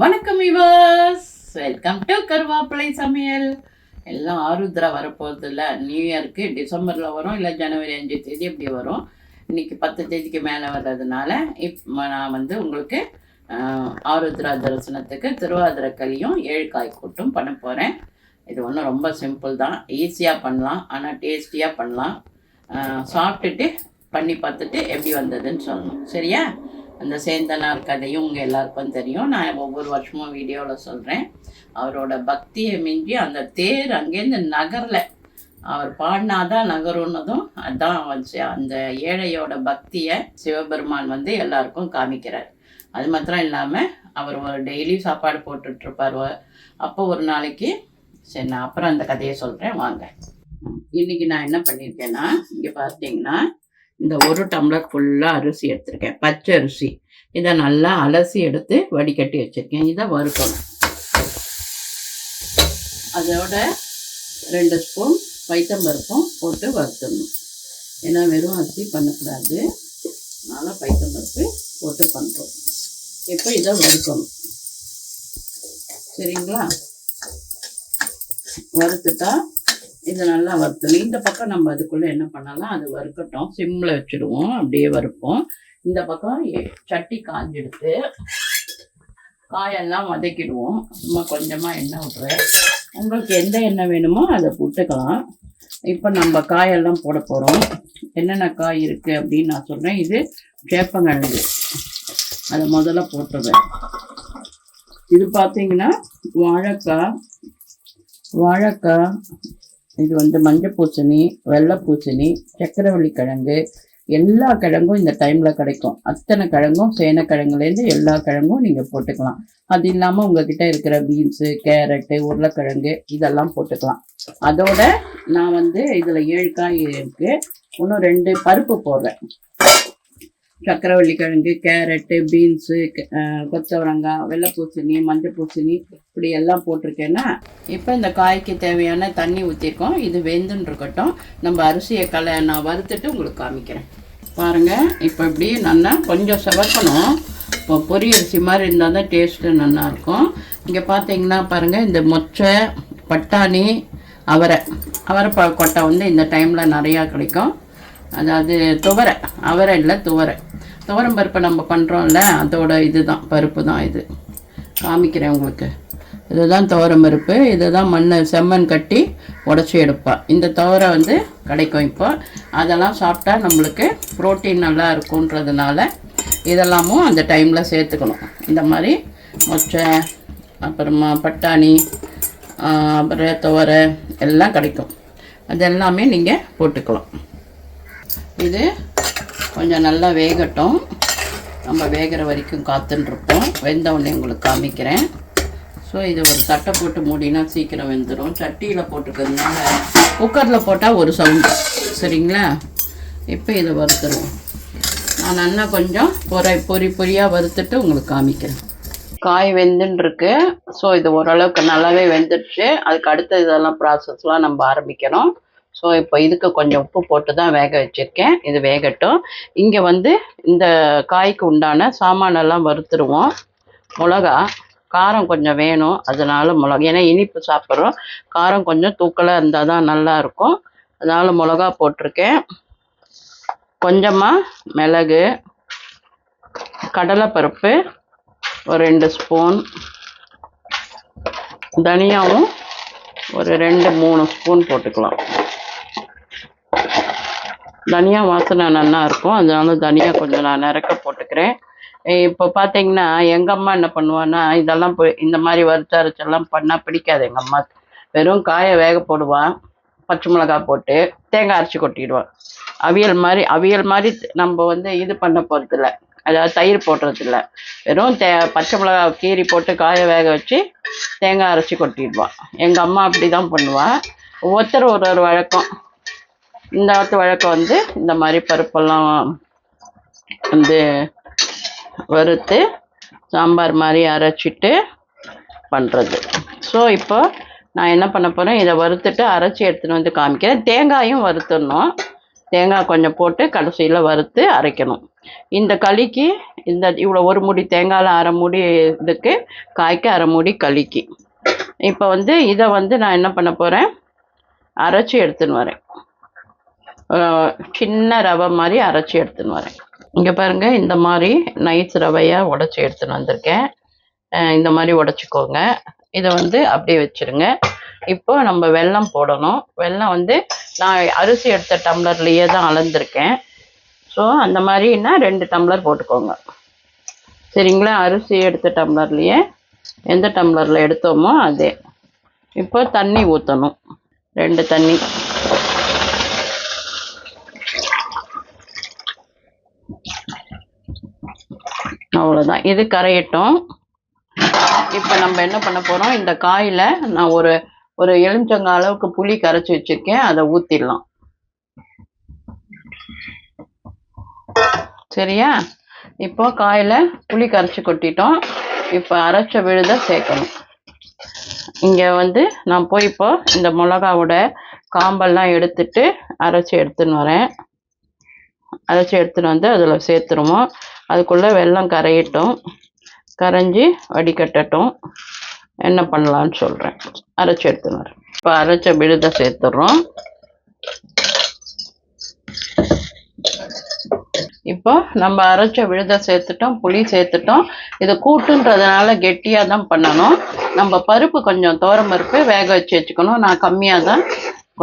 வணக்கம் இவர்ஸ் welcome to கருவாப்பிள்ளை சமையல். எல்லாம் ஆருத்ரா வரப்போகிறது இல்லை நியூ இயருக்கு டிசம்பரில் வரும் இல்லை ஜனவரி அஞ்சு தேதி அப்படி வரும். இன்னைக்கு பத்து தேதிக்கு மேலே வர்றதுனால இப்போ நான் வந்து உங்களுக்கு ஆருத்ரா தரிசனத்துக்கு திருவாதிரை களியும் கூட்டும் பண்ண போகிறேன் இது ஒன்றும் ரொம்ப சிம்பிள் தான். ஈஸியாக பண்ணலாம் ஆனால் டேஸ்டியாக பண்ணலாம். சாப்பிட்டுட்டு பண்ணி பார்த்துட்டு எப்படி வந்ததுன்னு சொல்லணும். சரியா? அந்த சேந்தனார் கதையும் உங்கள் எல்லாருக்கும் தெரியும். நான் ஒவ்வொரு வருஷமும் வீடியோவில் சொல்கிறேன் அவரோட பக்தியை மிஞ்சி அந்த தேர் அங்கேருந்து நகரில் அவர் பாடினாதான் நகருன்னதும் அதான் வந்து அந்த ஏழையோட பக்தியை சிவபெருமான் வந்து எல்லாருக்கும் காமிக்கிறார். அது மாத்திரம் இல்லாமல் அவர் ஒரு டெய்லி சாப்பாடு போட்டுட்ருப்பார். அப்போ ஒரு நாளைக்கு சரி நான் அப்புறம் அந்த கதையை சொல்கிறேன் வாங்க. இன்றைக்கி நான் என்ன பண்ணியிருக்கேன்னா இங்கே பார்த்தீங்கன்னா இந்த ஒரு டம்ளர் ஃபுல்லாக அரிசி எடுத்திருக்கேன். பச்சை அரிசி. இதை நல்லா அலசி எடுத்து வடிகட்டி வச்சுருக்கேன். இதை வறுக்கணும். அதோட ரெண்டு ஸ்பூன் பைத்தம்பருப்பும் போட்டு வறுத்தணும் ஏன்னா வெறும் அரிசி பண்ணக்கூடாது. அதனால் பைத்தம்பருப்பு போட்டு பண்ணுறோம் இப்போ இதை வறுக்கணும். சரிங்களா? வறுத்துட்டா இதை நல்லா வறுத்தணும் இந்த பக்கம் நம்ம அதுக்குள்ளே என்ன பண்ணலாம்? அது வறுக்கட்டும். சிம்மில் வச்சுடுவோம். அப்படியே வறுப்போம். இந்த பக்கம் சட்டி காஞ்செடுத்து காயெல்லாம் வதக்கிடுவோம். சும்மா கொஞ்சமாக எண்ணெய் விட்றேன் உங்களுக்கு எந்த எண்ணெய் வேணுமோ அதை போட்டுக்கலாம். இப்போ நம்ம காயெல்லாம் போட போகிறோம் என்னென்ன காய் இருக்குது அப்படின்னு நான் சொல்கிறேன் இது சேப்பங்கிழங்கு அதை முதல்ல போட்டுருவேன். இது பார்த்தீங்கன்னா வாழைக்காய் வாழைக்காய் இது வந்து மஞ்சள் பூசணி வெள்ளை பூசணி சக்கரவள்ளி கிழங்கு. எல்லா கிழங்கும் இந்த டைமில் கிடைக்கும். அத்தனை கிழங்கும் சேனக்கிழங்குலேருந்து எல்லா கிழங்கும் நீங்கள் போட்டுக்கலாம். அது இல்லாமல் உங்ககிட்ட இருக்கிற பீன்ஸு கேரட்டு உருளைக்கிழங்கு இதெல்லாம் போட்டுக்கலாம். அதோட நான் வந்து இதில் ஏழு காய் இருக்குது இன்னும் ரெண்டு பருப்பு போடுறேன். சக்கரவள்ளி கிழங்கு கேரட்டு பீன்ஸு கொத்தவரங்காய் வெள்ளை பூசணி மஞ்சள் பூசணி இப்படி எல்லாம் போட்டிருக்கேன்னா இப்போ இந்த காய்க்கு தேவையான தண்ணி ஊற்றிருக்கோம் இது வெந்துன்னு இருக்கட்டும். நம்ம அரிசியை கலை நான் வறுத்துட்டு உங்களுக்கு காமிக்கிறேன். பாருங்க இப்போ இப்படி நல்லா கொஞ்சம் செவக்கணும். இப்போ பொரி அரிசி மாதிரி இருந்தால் தான் டேஸ்ட்டு நல்லாயிருக்கும் இங்கே பார்த்தீங்கன்னா பாருங்கள் இந்த மொச்சை பட்டாணி அவரை. அவரை ப கொட்டை வந்து இந்த டைமில் நிறையா கிடைக்கும். அதாவது துவரை. அவரை இல்லை துவரை. துவரம் பருப்பை நம்ம பண்ணுறோம்ல அதோட இது தான் பருப்பு தான் இது. காமிக்கிறேன் உங்களுக்கு. இதுதான் துவரம் பருப்பு. இதுதான் மண் செம்மண் கட்டி உடச்சி எடுப்பா. இந்த துவரை வந்து கிடைக்கும் இப்போ. அதெல்லாம் சாப்பிட்டா நம்மளுக்கு புரோட்டீன் நல்லா இருக்குன்றதுனால இதெல்லாமும் அந்த டைமில் சேர்த்துக்கணும். இந்த மாதிரி மொச்சை அப்புறமா பட்டாணி அப்புறம் துவரை எல்லாம் கிடைக்கும். அது எல்லாமே நீங்கள் போட்டுக்கலாம். இது கொஞ்சம் நல்லா வேகட்டும். நம்ம வேகிற வரைக்கும் காத்துன்ட்ருப்போம் வெந்த உடனே உங்களுக்கு காமிக்கிறேன். ஸோ இது ஒரு சட்டை போட்டு மூடினா சீக்கிரம் வெந்துடும் சட்டியில் போட்டுக்கிறதுனால குக்கரில் போட்டால் ஒரு சவுண்டு சரிங்களா? இப்போ இதை வறுத்துருவோம். நான் நல்லா கொஞ்சம் பொறை பொறி பொரியாக வறுத்துட்டு உங்களுக்கு காமிக்கிறேன். காய் வெந்துன்ட்ருக்கு ஸோ இது ஓரளவுக்கு நல்லாவே வெந்துடுச்சு. அதுக்கு அடுத்த இதெல்லாம் ப்ராசஸ்லாம் நம்ம ஆரம்பிக்கணும். ஸோ இப்போ இதுக்கு கொஞ்சம் உப்பு போட்டு தான் வேக வச்சுருக்கேன். இது வேகட்டும். இங்கே வந்து இந்த காய்க்கு உண்டான சாமானெல்லாம் வறுத்துருவோம். மிளகா காரம் கொஞ்சம் வேணும். அதனால் மிளகா ஏன்னா இனிப்பு சாப்பிட்றோம். காரம் கொஞ்சம் தூக்கலாக இருந்தால் தான் நல்லா இருக்கும். மிளகா போட்டிருக்கேன். கொஞ்சமாக மிளகு கடலைப்பருப்பு ஒரு ரெண்டு ஸ்பூன் தனியாவும் ஒரு ரெண்டு மூணு ஸ்பூன் போட்டுக்கலாம். தனியா வாசனை நல்லா இருக்கும். அதனால தனியா கொஞ்சம் நான் நிறக்க போட்டுக்கிறேன். இப்போ பார்த்தீங்கன்னா எங்கள் அம்மா என்ன பண்ணுவான்னா இதெல்லாம் போய் இந்த மாதிரி வறுத்த அரைச்செல்லாம் பண்ணால் பிடிக்காது எங்கள் அம்மா. வெறும் காயை வேக போடுவான் பச்சை மிளகாய் போட்டு தேங்காய் அரைச்சி கொட்டிடுவான் அவியல் மாதிரி அவியல் மாதிரி நம்ம வந்து இது பண்ண போகிறதில்ல அதாவது தயிர் போடுறதில்ல. வெறும் தே பச்சை மிளகாய் கீரி போட்டு காய வேக வச்சு தேங்காய் அரைச்சி கொட்டிடுவான் எங்கள் அம்மா அப்படி தான் பண்ணுவாள் ஒவ்வொருத்தர் ஒரு ஒரு வழக்கம். இந்த ஆத்து வழக்கம் வந்து இந்த மாதிரி பருப்பெல்லாம் வந்து வறுத்து சாம்பார் மாதிரி அரைச்சிட்டு பண்ணுறது ஸோ இப்போ நான் என்ன பண்ண போகிறேன் இதை வறுத்துட்டு அரைச்சி எடுத்துன்னு வந்து காமிக்கிறேன். தேங்காயும் வறுத்துடணும். தேங்காய் கொஞ்சம் போட்டு கடைசியில் வறுத்து அரைக்கணும். இந்த களிக்கு இந்த இவ்வளோ ஒரு மூடி தேங்காயில் அரை மூடி இதுக்கு காய்க்கு அரை மூடி களிக்கு. இப்போ வந்து இதை வந்து நான் என்ன பண்ண போகிறேன் அரைச்சி எடுத்துன்னு வரேன். சின்ன ரவை மாதிரி அரைச்சி எடுத்துன்னு வரேன். இங்கே பாருங்க இந்த மாதிரி நைஸ் ரவையாக உடச்சி எடுத்துன்னு வந்திருக்கேன். இந்த மாதிரி உடச்சிக்கோங்க. இதை வந்து அப்படியே வச்சிருங்க. இப்போ நம்ம வெல்லம் போடணும். வெல்லம் வந்து நான் அரிசி எடுத்த டம்ளர்லேயே தான் அளந்திருக்கேன். ஸோ அந்த மாதிரின்னா ரெண்டு டம்ளர் போட்டுக்கோங்க. சரிங்களா? அரிசி எடுத்த டம்ளர்லேயே எந்த டம்ளரில் எடுத்தோமோ அதே. இப்போ தண்ணி ஊற்றணும் ரெண்டு தண்ணி. அவ்வளோதான் இது கரையட்டும். இப்போ நம்ம என்ன பண்ண போகிறோம் இந்த காயில் நான் ஒரு ஒரு எலுமிச்சங்காய் அளவுக்கு புளி கரைச்சி வச்சிருக்கேன். அதை ஊற்றிடலாம் சரியா? இப்போ காயில் புளி கரைச்சி கொட்டிட்டோம். இப்போ அரைச்ச விழுத சேர்க்கணும். இங்கே வந்து நான் போய் இப்போ இந்த மிளகாவோட காம்பெல்லாம் எடுத்துட்டு அரைச்சி எடுத்துன்னு வரேன். அரைச்சி எடுத்துன்னு வந்து அதில் சேர்த்துருவோம். அதுக்குள்ளே வெல்லம் கரையட்டும். கரைஞ்சி வடிகட்டட்டும். என்ன பண்ணலான்னு சொல்கிறேன் அரைச்சி எடுத்துன்னு வரேன். இப்போ அரைச்ச விழுத சேர்த்துடுறோம் இப்போ நம்ம அரைச்ச விழுத சேர்த்துட்டோம் புளி சேர்த்துட்டோம். இது கூட்டுன்றதுனால கெட்டியாக தான் பண்ணணும். நம்ம பருப்பு கொஞ்சம் தோரம் பருப்பு வேக வச்சு வச்சுக்கணும். நான் கம்மியாக தான்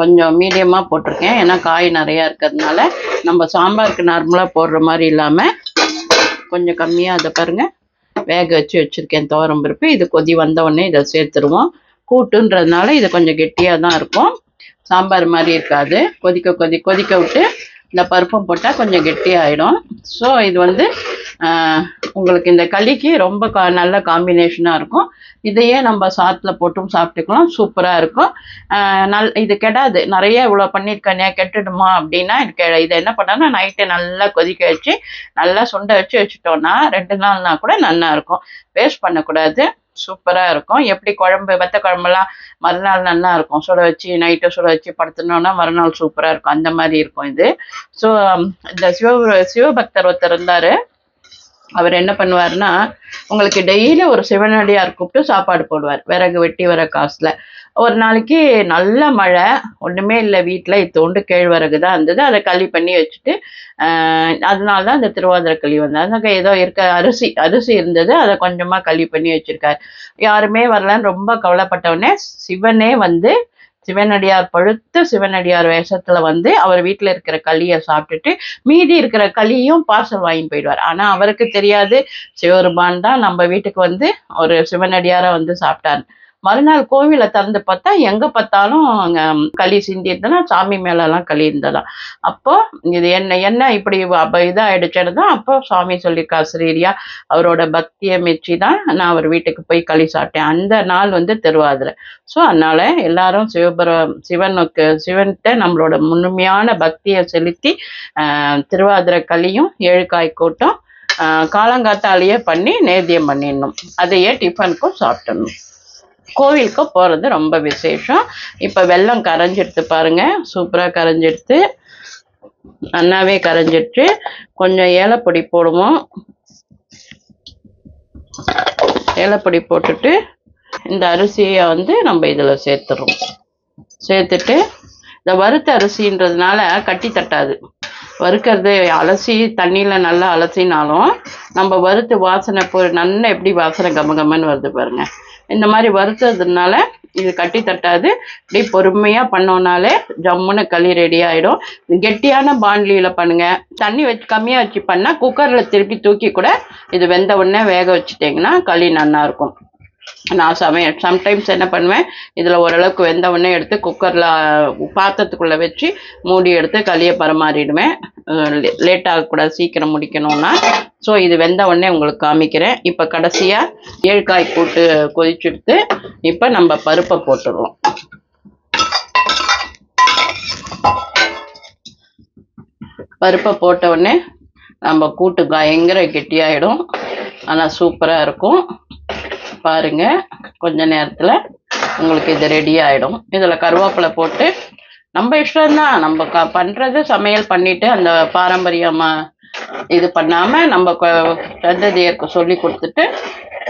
கொஞ்சம் மீடியமாக போட்டிருக்கேன். ஏன்னா காய் நிறையா இருக்கிறதுனால நம்ம சாம்பாருக்கு நார்மலாக போடுற மாதிரி இல்லாமல் கொஞ்சம் கம்மியாக அதை பாருங்கள் வேக வச்சு வச்சுருக்கேன் துவரம் பருப்பு. இது கொதி வந்தவுடனே இதை சேர்த்துருவோம். கூட்டுன்றதுனால இது கொஞ்சம் கெட்டியாக தான் இருக்கும். சாம்பார் மாதிரி இருக்காது. கொதிக்க கொதி கொதிக்க விட்டு இந்த பருப்பும் போட்டால் கொஞ்சம் கெட்டியாயிடும். ஸோ இது வந்து உங்களுக்கு இந்த களிக்கு ரொம்ப கா நல்ல காம்பினேஷனாக இருக்கும். இதையே நம்ம சாத்தில் போட்டும் சாப்பிட்டுக்கலாம். சூப்பராக இருக்கும். நல் இது கெடாது. நிறைய இவ்வளோ பண்ணியிருக்கேனே கெட்டுடுமா அப்படின்னா இது கெ இதை என்ன பண்ணாலும் நைட்டு நல்லா கொதிக்க வச்சு நல்லா சுண்ட வச்சு வச்சுட்டோன்னா ரெண்டு நாள்னா கூட நல்லாயிருக்கும் வேஸ்ட் பண்ணக்கூடாது. சூப்பராக இருக்கும். எப்படி குழம்பு வத்த குழம்புலாம் மறுநாள் நல்லா இருக்கும். சுட வச்சு நைட்டு சுட வச்சு படுத்துனோன்னா மறுநாள் சூப்பராக இருக்கும். அந்த மாதிரி இருக்கும் இது. ஸோ இந்த சிவ சிவபக்தர் ஒருத்தர் இருந்தார். அவர் என்ன பண்ணுவாருன்னா உங்களுக்கு டெய்லி ஒரு சிவனடியார் கூப்பிட்டு சாப்பாடு போடுவார். விறகு வெட்டி வர காசில். ஒரு நாளைக்கு நல்ல மழை ஒன்றுமே இல்லை வீட்டில் இத்தோண்டு கேழ்வரகு தான் இருந்தது. அதை களி பண்ணி வச்சுட்டு ஆஹ் அதனால தான் இந்த திருவாதிரை களி வந்தது. அதனால ஏதோ இருக்க அரிசி அரிசி இருந்தது. அதை கொஞ்சமாக களி பண்ணி வச்சிருக்காரு. யாருமே வரலன்னு ரொம்ப கவலைப்பட்டவொடனே சிவனே வந்து சிவனடியார் பழுத்து சிவனடியார் வேஷத்துல வந்து அவர் வீட்டில் இருக்கிற களியை சாப்பிட்டுட்டு மீதி இருக்கிற களியும் பார்சல் வாங்கிட்டு போயிடுவார். ஆனா அவருக்கு தெரியாது சிவருமான் தான் நம்ம வீட்டுக்கு வந்து ஒரு சிவனடியாரை வந்து சாப்பிட்டார் மறுநாள் கோவிலை திறந்து பார்த்தா எங்க பார்த்தாலும் அங்கே களி சிந்தி இருந்தனா சாமி மேலெல்லாம் களி இருந்ததாம் அப்போ இது என்ன என்ன இப்படி அப்ப இதாயிடுச்சுன்னு தான் அப்போ சுவாமி சொல்லியிருக்கா ஸ்ரீரியா அவரோட பக்தியை மெச்சி தான் நான் அவர் வீட்டுக்கு போய் களி சாப்பிட்டேன். அந்த நாள் வந்து திருவாதிரை. ஸோ அதனால எல்லாரும் சிவபுர சிவனுக்கு சிவன்கிட்ட நம்மளோட முழுமையான பக்தியை செலுத்தி திருவாதிரை களியும் ஏழுக்காய் கூட்டம் காலங்காத்தாலேயே பண்ணி நேத்தியம் பண்ணிடணும். அதையே டிஃபனுக்கும் சாப்பிட்டணும் கோவிலுக்கு போகிறது ரொம்ப விசேஷம். இப்போ வெள்ளம் கரைஞ்சிடுத்து பாருங்க. சூப்பராக கரைஞ்சிடுத்து நல்லாவே கரைஞ்சிட்டு கொஞ்சம் ஏலப்பொடி போடுவோம். ஏலப்பொடி போட்டுட்டு இந்த அரிசியை வந்து நம்ம இதில் சேர்த்துறோம். சேர்த்துட்டு இந்த வறுத்த அரிசின்றதுனால கட்டி தட்டாது. வறுக்கிறது அலசி தண்ணியில் நல்லா அலசினாலும் நம்ம வறுத்து வாசனை போ நல்லா எப்படி வாசனை கம கமன்னு வருது பாருங்கள் இந்த மாதிரி வறுத்ததுனால இது கட்டி தட்டாது. இப்படி பொறுமையாக பண்ணோன்னாலே ஜம்முன்னு களி ரெடி ஆகிடும் கெட்டியான பாண்டிலியில் பண்ணுங்கள் தண்ணி வச்சு கம்மியாக வச்சு பண்ணால் குக்கரில் திருப்பி தூக்கி கூட இது வெந்த உடனே வேக வச்சுட்டிங்கன்னா களி நல்லாயிருக்கும் நான் சமையல் சம்டைம்ஸ் என்ன பண்ணுவேன் இதில் ஓரளவுக்கு வெந்த உடனே எடுத்து குக்கரில் பாத்திரத்துக்குள்ளே வச்சு மூடி எடுத்து களியை பரமாறிடுவேன். லேட் ஆகக்கூடாது சீக்கிரம் முடிக்கணும்னா. ஸோ இது வெந்த உடனே உங்களுக்கு காமிக்கிறேன். இப்போ கடைசியாக ஏழுக்காய் போட்டு கொதிச்சுடுத்து இப்போ நம்ம பருப்பை போட்டுடுவோம். பருப்பை போட்ட உடனே நம்ம கூட்டு பயங்கர கெட்டியாயிடும். ஆனால் சூப்பராக இருக்கும். பாருங்க. கொஞ்ச நேரத்தில் உங்களுக்கு இது ரெடி ஆகிடும் இதில் கருவேப்பிலை போட்டு நம்ம இஷ்டம்தான். நம்ம க பண்ணுறது சமையல் பண்ணிட்டு அந்த பாரம்பரியமாக இது பண்ணாம நம்ம சந்ததியருக்கு சொல்லி கொடுத்துட்டு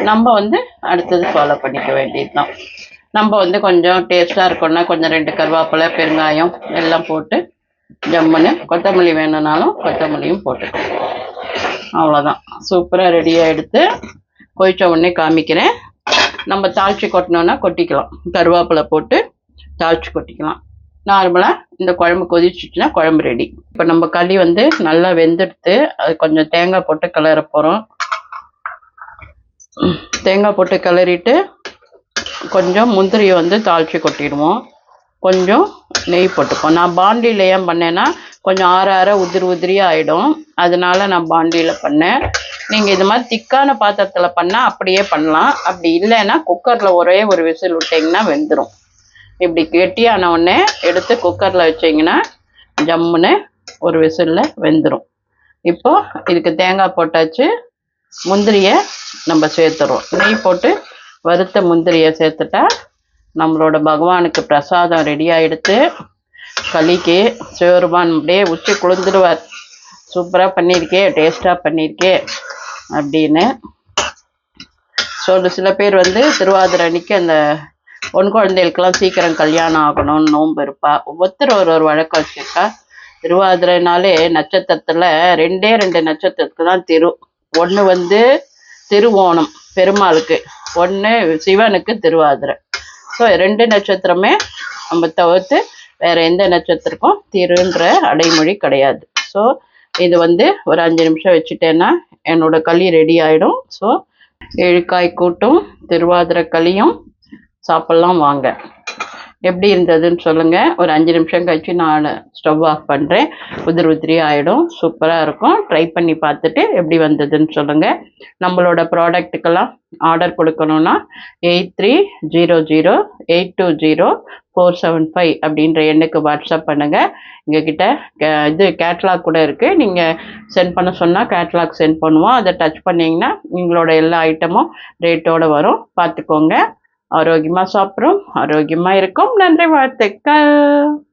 நம்ம வந்து அடுத்தது ஃபாலோ பண்ணிக்க வேண்டியதுதான். நம்ம வந்து கொஞ்சம் டேஸ்ட்டாக இருக்கணும்னா கொஞ்சம் ரெண்டு கருவேப்பிலை பெருங்காயம் எல்லாம் போட்டு ஜம்முன்னு கொத்தமல்லி வேணும்னாலும் கொத்தமல்லியும் போட்டுக்கலாம். அவ்வளோதான் சூப்பராக ரெடியாக எடுத்து கொதித்த உடனே காமிக்கிறேன். நம்ம தாளித்து கொட்டினோன்னா கொட்டிக்கலாம். கருவேப்பிலை போட்டு தாளித்து கொட்டிக்கலாம். நார்மலாக இந்த குழம்பு கொதிச்சுச்சுன்னா குழம்பு ரெடி இப்போ நம்ம களி வந்து நல்லா வெந்தெடுத்து அது கொஞ்சம் தேங்காய் போட்டு கிளற போகிறோம் தேங்காய் போட்டு கிளறிட்டு கொஞ்சம் முந்திரியை வந்து தாளிச்சு கொட்டிடுவோம். கொஞ்சம் நெய் போட்டுப்போம். நான் பாண்டியில் ஏன் பண்ணேன்னா கொஞ்சம் ஆற ஆற உதிரி உதிரியாக ஆகிடும் அதனால நான் பாண்டியில் பண்ணேன். நீங்கள் இது மாதிரி திக்கான பாத்திரத்தில் பண்ணால் அப்படியே பண்ணலாம். அப்படி இல்லைன்னா குக்கரில் ஒரே ஒரு விசில் விட்டிங்கன்னா வெந்துடும் இப்படி கெட்டியான உடனே எடுத்து குக்கரில் வச்சிங்கன்னா ஜம்முன்னு ஒரு விசிலில் வெந்துடும் இப்போ இதுக்கு தேங்காய் போட்டாச்சு. முந்திரியை நம்ம சேர்த்துறோம். நெய் போட்டு வறுத்த முந்திரியை சேர்த்துட்டா நம்மளோட பகவானுக்கு பிரசாதம் ரெடி எடுத்து களிக்கு சிவருமான் அப்படியே உச்சி குளிர்ந்துடுவார். சூப்பராக பண்ணியிருக்கே டேஸ்ட்டாக பண்ணியிருக்கே. அப்படின்னு ஸோ ஒரு சில பேர் வந்து திருவாதிரை அன்னைக்கு அந்த பொன் குழந்தைகளுக்கெல்லாம் சீக்கிரம் கல்யாணம் ஆகணும்னு நோன்பு இருப்பா. ஒவ்வொருத்தர் ஒரு ஒரு வழக்கம் வச்சுருக்கா. திருவாதிரைனாலே நட்சத்திரத்தில் ரெண்டே ரெண்டு நட்சத்திரத்துக்கு தான் திரு. ஒன்று வந்து திருவோணம் பெருமாளுக்கு. ஒன்று சிவனுக்கு திருவாதிரை. ஸோ ரெண்டு நட்சத்திரமே நம்ம தவிர்த்து வேற எந்த நட்சத்திரக்கும் திருன்ற அடைமொழி கிடையாது. ஸோ இது வந்து ஒரு அஞ்சு நிமிஷம் வச்சுட்டேன்னா என்னோட களி ரெடி ஆகிடும் ஸோ ஏழுக்காய் கூட்டும் திருவாதிரை களியும் சாப்பிட்லாம் வாங்க. எப்படி இருந்ததுன்னு சொல்லுங்கள் ஒரு அஞ்சு நிமிஷம் கழிச்சு நான் ஸ்டவ் ஆஃப் பண்ணுறேன் உதிரி உதிரி ஆகிடும் சூப்பராக இருக்கும். ட்ரை பண்ணி பார்த்துட்டு எப்படி வந்ததுன்னு சொல்லுங்கள் நம்மளோட ப்ராடக்ட்டுக்கெல்லாம் ஆர்டர் கொடுக்கணும்னா eight three zero zero eight two zero four seven five அப்படின்ற எண்ணுக்கு வாட்ஸ்அப் பண்ணுங்கள் எங்ககிட்ட கே- இது கேட்லாக் கூட இருக்குது நீங்கள் சென்ட் பண்ண சொன்னால் கேட்லாக் சென்ட் பண்ணுவோம். அதை டச் பண்ணிங்கன்னா உங்களோட எல்லா ஐட்டமும் ரேட்டோட வரும். பார்த்துக்கோங்க. ஆரோக்கியமா சாப்பிட்றோம் ஆரோக்கியமா இருக்கும். நன்றி வாழ்த்துக்கள்.